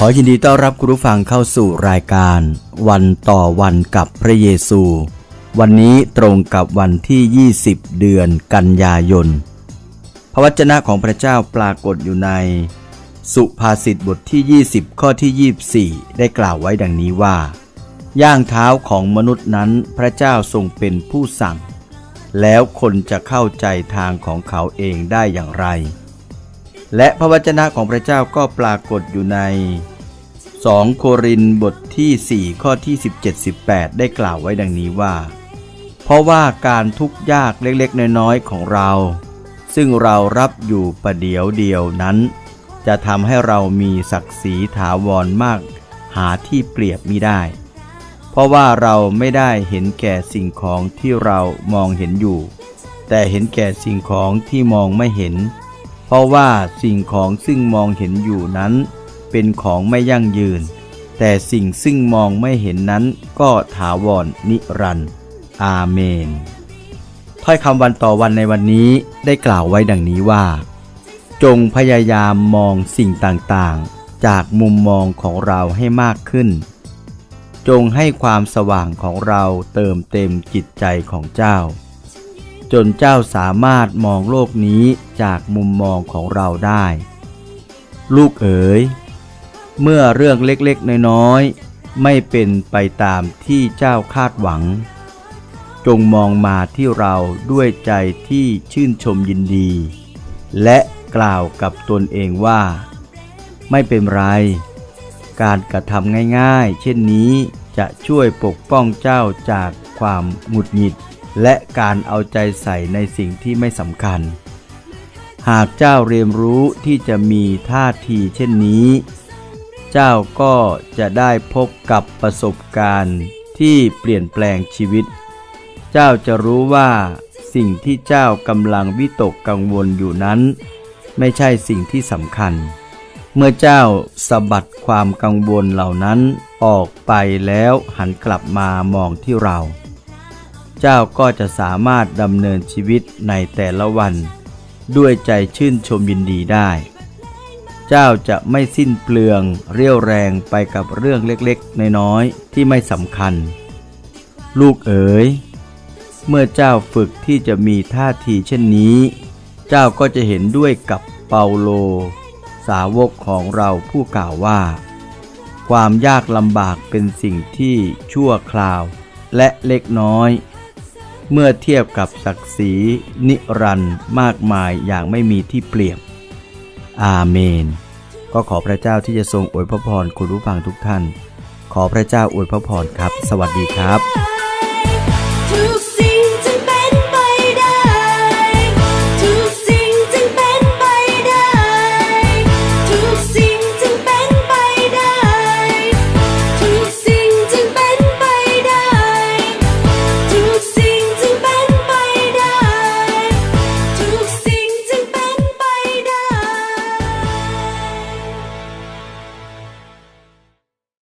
ขอยินดีต้อนรับคุณผู้ฟังเข้าสู่รายการ วันต่อวันกับพระเยซู วันนี้ตรงกับวันที่ 20 เดือนกันยายน พระวจนะของพระเจ้าปรากฏอยู่ใน สุภาษิตบทที่ 20 ข้อที่ 24 ได้กล่าวไว้ดังนี้ว่า ย่างเท้าของมนุษย์นั้นพระเจ้าทรงเป็นผู้สั่ง แล้วคนจะเข้าใจทางของเขาเองได้อย่างไร และพระวจนะของพระเจ้าก็ปรากฏอยู่ใน 2 โครินบทที่ 4 ข้อที่ 17-18 ได้กล่าวไว้ดังนี้ว่า เพราะว่าการทุกข์ยากเล็กๆ น้อยๆ ของเรา ซึ่งเรารับอยู่ประเดียวเดียวนั้น จะทำให้เรามีศักดิ์ศรีถาวรมากหาที่เปรียบมิได้ เพราะว่าเราไม่ได้เห็นแก่สิ่งของที่เรามองเห็นอยู่ แต่เห็นแก่สิ่งของที่มองไม่เห็น เพราะว่าสิ่งของซึ่งมองเห็นอยู่นั้น เป็นของไม่ยั่งยืน แต่สิ่งซึ่งมองไม่เห็นนั้นก็ถาวรนิรันดร์อาเมนถ้อยคำวันต่อวันในวันนี้ได้กล่าวไว้ดังนี้ว่า จงพยายามมองสิ่งต่างๆ จากมุมมองของเราให้มากขึ้น จงให้ความสว่างของเราเติมเต็มจิตใจของเจ้า จนเจ้าสามารถมองโลกนี้จากมุมมองของเราได้ ลูกเอ๋ย เมื่อเรื่องเล็กๆ น้อยๆ ไม่เป็นไปตามที่เจ้าคาดหวัง จงมองมาที่เราด้วยใจที่ชื่นชมยินดี และกล่าวกับตนเองว่า ไม่เป็นไร การกระทำง่ายๆ เช่นนี้จะช่วยปกป้องเจ้าจากความหงุดหงิด และการเอาใจใส่ในสิ่งที่ไม่สำคัญ หากเจ้าเรียนรู้ที่จะมีท่าทีเช่นนี้ เจ้าก็จะได้พบกับประสบการณ์ที่เปลี่ยนแปลงชีวิต เจ้าจะรู้ว่าสิ่งที่เจ้ากำลังวิตกกังวลอยู่นั้น ไม่ใช่สิ่งที่สำคัญ เมื่อเจ้าสะบัดความกังวลเหล่านั้นออกไปแล้วหันกลับมามองที่เรา เจ้าก็จะสามารถดำเนินชีวิตในแต่ละวัน ด้วยใจชื่นชมยินดีได้ เจ้าจะไม่สิ้นเปลืองเรี่ยวแรงไปกับเรื่องเล็กๆ น้อยๆ ที่ไม่สำคัญ ลูกเอ๋ย เมื่อเจ้าฝึกที่จะมีท่าทีเช่นนี้ เจ้าก็จะเห็นด้วยกับเปาโล สาวกของเราผู้กล่าวว่า ความยากลำบากเป็นสิ่งที่ชั่วคราวและเล็กน้อย เมื่อเทียบกับศักดิ์ศรีนิรันด์มากมายอย่างไม่มีที่เปรียบ อาเมน ก็ขอพระเจ้าที่จะทรงอวยพระพรคุณผู้ฟังทุกท่าน ขอพระเจ้าอวยพระพรครับ สวัสดีครับ